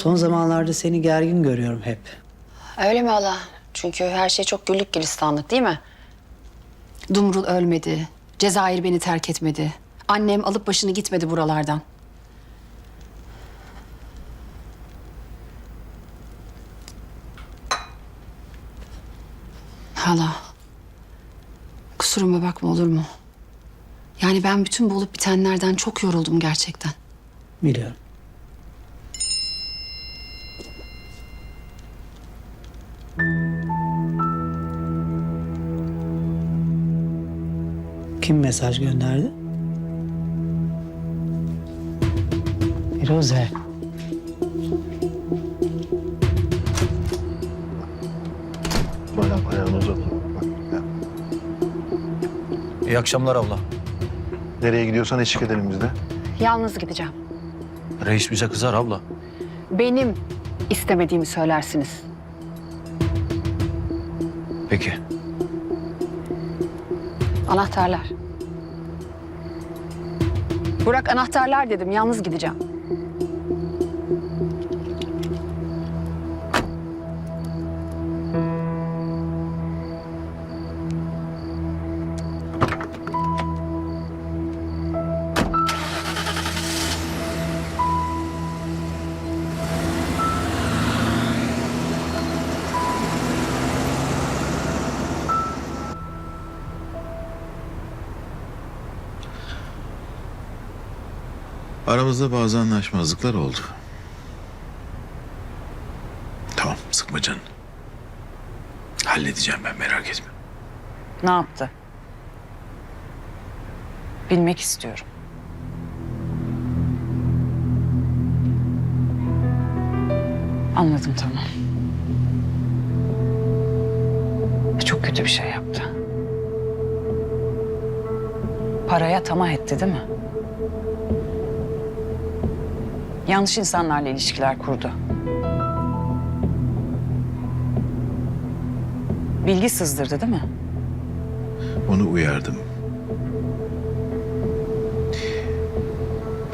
Son zamanlarda seni gergin görüyorum hep. Öyle mi hala? Çünkü her şey çok güllük gülistanlık değil mi? Dumrul ölmedi. Cezayir beni terk etmedi. Annem alıp başını gitmedi buralardan. Hala. Kusuruma bakma olur mu? Yani ben bütün bu olup bitenlerden çok yoruldum gerçekten. Biliyorum. Kim mesaj gönderdi? Firuze. Bayağı ayağını ya. İyi akşamlar abla. Nereye gidiyorsan eşlik edelim biz de. Yalnız gideceğim. Reis bize kızar abla. Benim istemediğimi söylersiniz. Peki. Anahtarlar. Burak anahtarlar dedim. Yalnız gideceğim. Aramızda bazı anlaşmazlıklar oldu. Tamam, sıkma canını. Halledeceğim ben, merak etme. Ne yaptı? Bilmek istiyorum. Anladım tamam. Çok kötü bir şey yaptı. Paraya tamah etti değil mi? Yanlış insanlarla ilişkiler kurdu. Bilgi sızdırdı değil mi? Onu uyardım.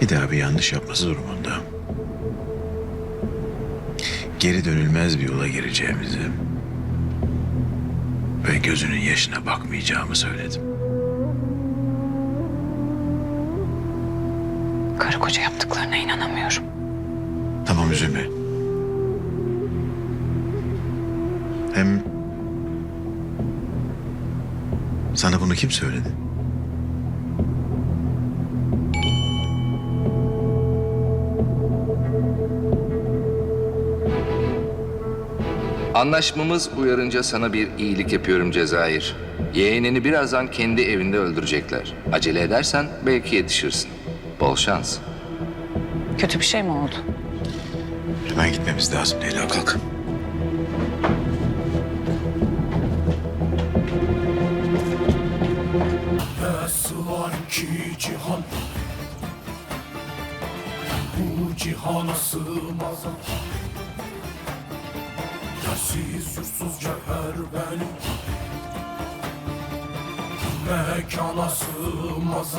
Bir daha bir yanlış yapması durumunda. Geri dönülmez bir yola gireceğimizi ve gözünün yaşına bakmayacağımı söyledim. Karı koca yaptıklarına inanamıyorum. Tamam üzülme. Hem sana bunu kim söyledi? Anlaşmamız uyarınca sana bir iyilik yapıyorum Cezayir. Yeğenini birazdan kendi evinde öldürecekler. Acele edersen belki yetişirsin. Bol şans. Kötü bir şey mi oldu? Hemen gitmemiz lazım Leyla kalk. Nasıl var ki cihan Bu cihana sığmaz Yersiz yursuz cevher benim Mekana sığmaz